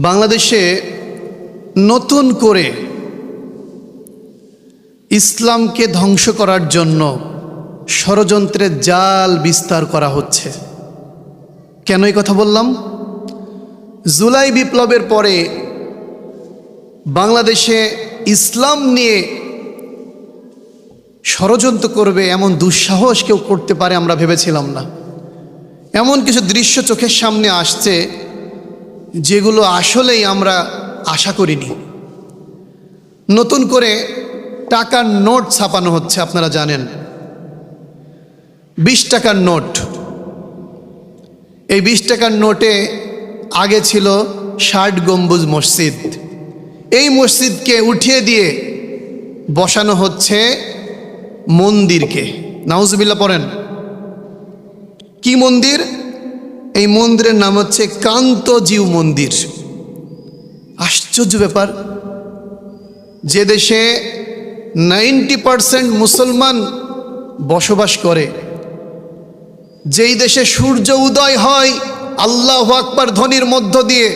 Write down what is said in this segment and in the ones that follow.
বাংলাদেশে নতুন করে ইসলামকে ধ্বংস করার জন্য ষড়যন্ত্রের জাল বিস্তার করা হচ্ছে। কেন এই কথা বললাম? জুলাই বিপ্লবের পরে বাংলাদেশে ইসলাম নিয়ে ষড়যন্ত্র করবে এমন দুঃসাহস কেউ করতে পারে আমরা ভেবেছিলাম না। এমন কিছু দৃশ্য চোখের সামনে আসছে যেগুলো আসলেই আমরা আশা করিনি। নতুন করে টাকার নোট ছাপানো হচ্ছে, আপনারা জানেন। বিশ টাকার নোট। এই বিশ টাকার নোটে আগে ছিল ষাট গম্বুজ মসজিদ। এই মসজিদকে উঠিয়ে দিয়ে বসানো হচ্ছে মন্দিরকে। নাউজবিল্লা পড়েন। কি মন্দির? এই মন্দিরের নাম হচ্ছে কান্তজিউ মন্দির। আশ্চর্য ব্যাপার যে দেশে নাইনটি পারসেন্ট মুসলমান বসবাস করে। যেই দেশে সূর্য উদয় হয়, আল্লাহ আকবার ধ্বনির মধ্য দিয়ে।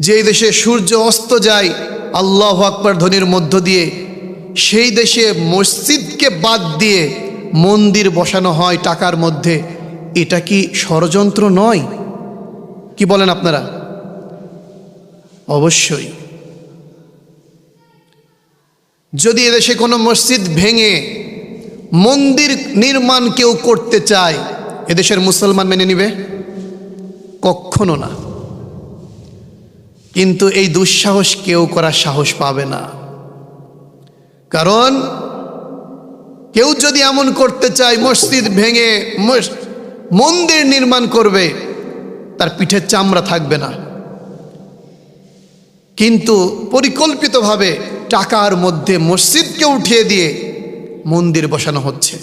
যেই দেশে সূর্য অস্ত যায়, আল্লাহ আকবার ধ্বনির মধ্য দিয়ে। সেই দেশে মসজিদকে বাদ দিয়ে মন্দির বসানো হয় টাকার মধ্যে। এটা কি ষড়যন্ত্র নয়? কি বলেন আপনারা? অবশ্যই। যদি এদেশে কোনো মসজিদ ভেঙে মন্দির নির্মাণ কেউ করতে চায়, এদেশের মুসলমান মেনে নিবে? কখনো না। কিন্তু এই দুঃসাহস কেউ করার সাহস পাবে না। কারণ কেউ যদি এমন করতে চায়, মসজিদ ভেঙে মন্দির নির্মাণ করবে, তার পিঠের চামড়া থাকবে না। কিন্তু পরিকল্পিতভাবে টাকার মধ্যে মসজিদকে উঠিয়ে দিয়ে মন্দির বসানো হচ্ছে।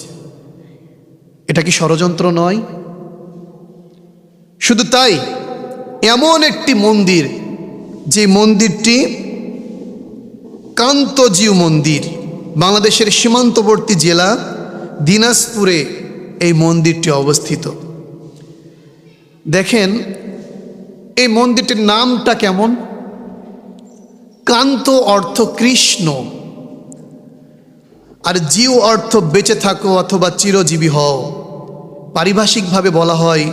এটা কি ষড়যন্ত্র নয়? শুধু তাই, এমন একটি মন্দির, যে মন্দিরটি কান্তজিউ মন্দির, বাংলাদেশের সীমান্তবর্তী জেলা দিনাজপুরে এই মন্দিরটি অবস্থিত। দেখেন, এই মন্দিরটির নামটা কেমন? কান্ত অর্থ কৃষ্ণ। আর জিউ অর্থ বেঁচে থাকো অথবা চিরজীবী হও। পারিভাষিকভাবে বলা হয়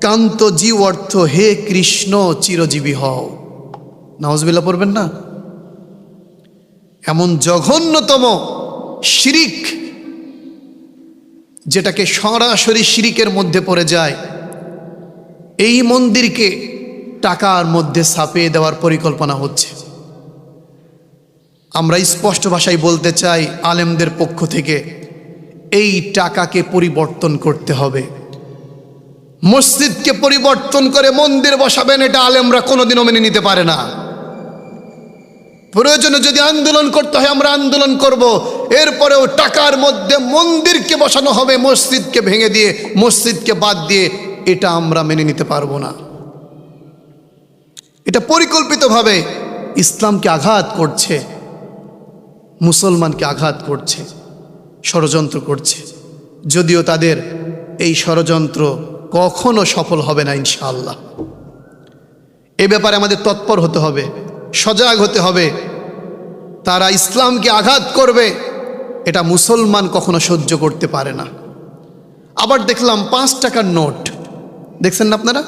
কান্ত জিউ অর্থ হে কৃষ্ণ, চিরজীবী হও। নওয়াজবিল্লা পড়বেন না? এমন জঘন্যতম শিরিক যেটাকে সরাসরি শিরিকের মধ্যে পড়ে যায়, এই মন্দিরকে টাকার মধ্যে ছাপিয়ে দেওয়ার পরিকল্পনা হচ্ছে। আমরা স্পষ্ট ভাষায় বলতে চাই, আলেমদের পক্ষ থেকে এই টাকাকে পরিবর্তন করতে হবে। মসজিদকে পরিবর্তন করে মন্দির বসাবেন, এটা আলেমরা কোনোদিনও মেনে নিতে পারে না। প্রয়োজনে যদি আন্দোলন করতে হয়, আমরা আন্দোলন করব। এরপরেও টাকার মধ্যে মন্দিরকে বসানো হবে, মসজিদকে ভেঙে দিয়ে, মসজিদকে বাদ দিয়ে, এটা আমরা মেনে নিতে পারব না। এটা পরিকল্পিতভাবে ইসলামকে আঘাত করছে, মুসলমানকে আঘাত করছে, ষড়যন্ত্র করছে। যদিও তাদের এই ষড়যন্ত্র কখনো সফল হবে না, ইনশাআল্লাহ। এ ব্যাপারে আমাদের তৎপর হতে হবে। সজাগ হতে হবে। তারা ইসলামকে আঘাত করবে। এটা মুসলমান কখনো সহ্য করতে পারে না। আবার দেখলাম পাঁচ টাকার নোট। দেখছেন না আপনারা?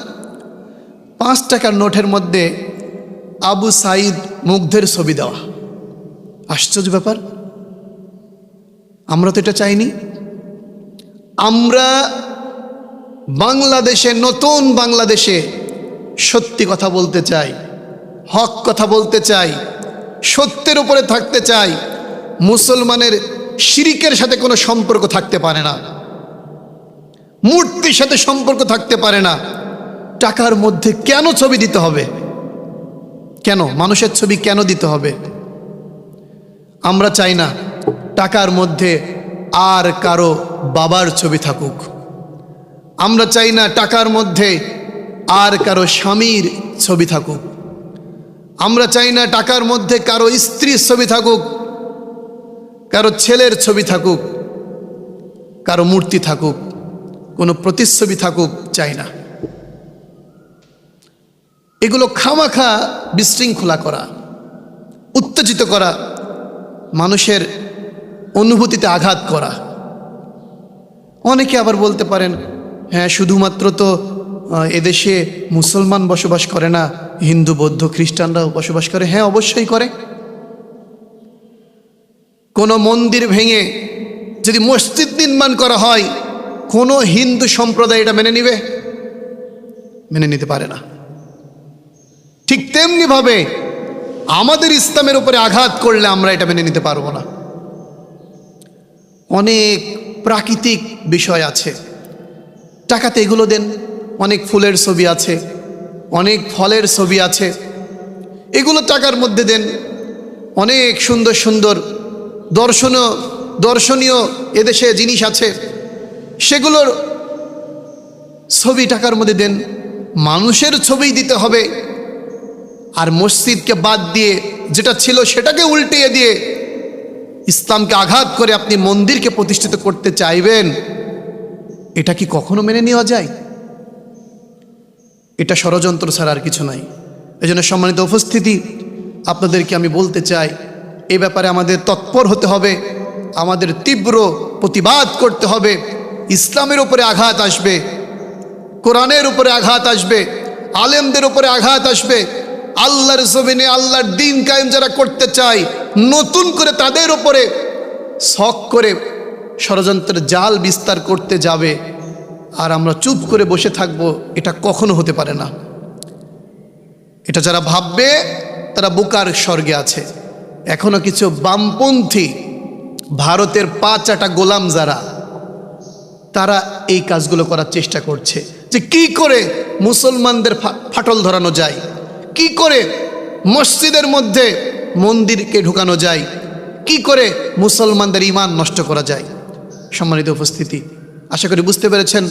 পাঁচ টাকার নোটের মধ্যে আবু সাইদ মুগ্ধের ছবি দেওয়া। আশ্চর্য ব্যাপার। আমরা তো এটা চাইনি। আমরা বাংলাদেশে, নতুন বাংলাদেশে সত্যি কথা বলতে চাই। হক কথা বলতে চাই, সত্যের উপরে থাকতে চাই, মুসলমানের শিরিকের সাথে কোনো সম্পর্ক থাকতে পারে না, মূর্তির সাথে সম্পর্ক থাকতে পারে না, টাকার মধ্যে কেন ছবি দিতে হবে? কেন? মানুষের ছবি কেন দিতে হবে? আমরা চাই না টাকার মধ্যে আর কারও বাবার ছবি থাকুক। আমরা চাই না টাকার মধ্যে আর কারও স্বামীর ছবি থাকুক। আমরা চাই না টাকার মধ্যে কারও স্ত্রীর ছবি থাকুক, কারও ছেলের ছবি থাকুক, কারও মূর্তি থাকুক, কোনো প্রতিচ্ছবি থাকুক, চাই না। এগুলো খামাখা বিশৃঙ্খলা করা, উত্তেজিত করা, মানুষের অনুভূতিতে আঘাত করা। অনেকে আবার বলতে পারেন হ্যাঁ শুধুমাত্র তো এদেশে মুসলমান বসবাস করে না হিন্দু, বৌদ্ধ, খ্রিস্টানরাও বসবাস করে? হ্যাঁ অবশ্যই করে। কোনো মন্দির ভেঙে যদি মসজিদ নির্মাণ করা হয়, কোনো হিন্দু সম্প্রদায় এটা মেনে নিবে? মেনে নিতে পারে না। ঠিক তেমনিভাবে আমাদের ইসলামের উপরে আঘাত করলে আমরা এটা মেনে নিতে পারব না। অনেক প্রাকৃতিক বিষয় আছে। টাকাতে এগুলো দেন, অনেক ফুলের ছবি আছে। অনেক ফলের ছবি আছে। এগুলো টাকার মধ্যে দেন। অনেক সুন্দর সুন্দর দর্শনীয় দর্শনীয় এদেশে জিনিস আছে। সেগুলোর ছবি টাকার মধ্যে দেন। মানুষের ছবি দিতে হবে। আর মসজিদকে বাদ দিয়ে যেটা ছিল সেটাকে উল্টিয়ে দিয়ে ইসলামকে আঘাত করে আপনি মন্দিরকে প্রতিষ্ঠিত করতে চাইবেন, এটা কি কখনো মেনে নেওয়া যায়? এটা ষড়যন্ত্র ছাড়া আর কিছু নাই। এই জন্য সম্মানিত উপস্থিতি, আপনাদেরকে আমি বলতে চাই, এ ব্যাপারে আমাদের তৎপর হতে হবে, আমাদের তীব্র প্রতিবাদ করতে হবে, ইসলামের উপরে আঘাত আসবে, কোরআনের উপরে আঘাত আসবে, আলেমদের উপরে আঘাত আসবে, আল্লাহর জমিনে আল্লাহর দিন কায়েম যারা করতে চায়, নতুন করে তাদের উপরে শখ করে ষড়যন্ত্রের জাল বিস্তার করতে যাবে। আর আমরা চুপ করে বসে থাকব, এটা কখনো হতে পারে না। এটা যারা ভাববে, তারা বোকার স্বর্গে আছে। এখনও কিছু বামপন্থী, ভারতের পাঁচাটা গোলাম যারা, তারা এই কাজগুলো করার চেষ্টা করছে। যে কি করে মুসলমানদের ফাটল ধরানো যায়, কি করে মসজিদের মধ্যে মন্দিরকে ঢুকানো যায়, কি করে মুসলমানদের ইমান নষ্ট করা যায়। সম্মানিত উপস্থিতি আশা করি বুঝতে পেরেছেন।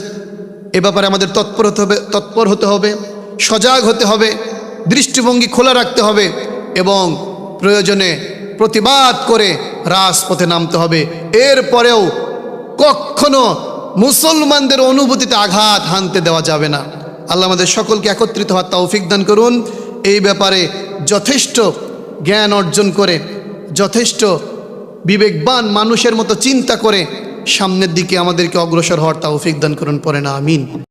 এ ব্যাপারে আমাদের তৎপর হতে হবে, তৎপর হতে হবে, সজাগ হতে হবে, দৃষ্টিভঙ্গি খোলা রাখতে হবে এবং প্রয়োজনে প্রতিবাদ করে রাজপথে নামতে হবে। এরপরেও কখনো মুসলমানদের অনুভূতিতে আঘাত হানতে দেওয়া যাবে না। আল্লাহ আমাদের সকলকে একত্রিত হওয়ার তৌফিক দান করুন। এই ব্যাপারে যথেষ্ট জ্ঞান অর্জন করে, যথেষ্ট বিবেকবান মানুষের মতো চিন্তা করে সামনের দিকে আমাদেরকে অগ্রসর হওয়ার তাও দান করুন পরে না আমিন।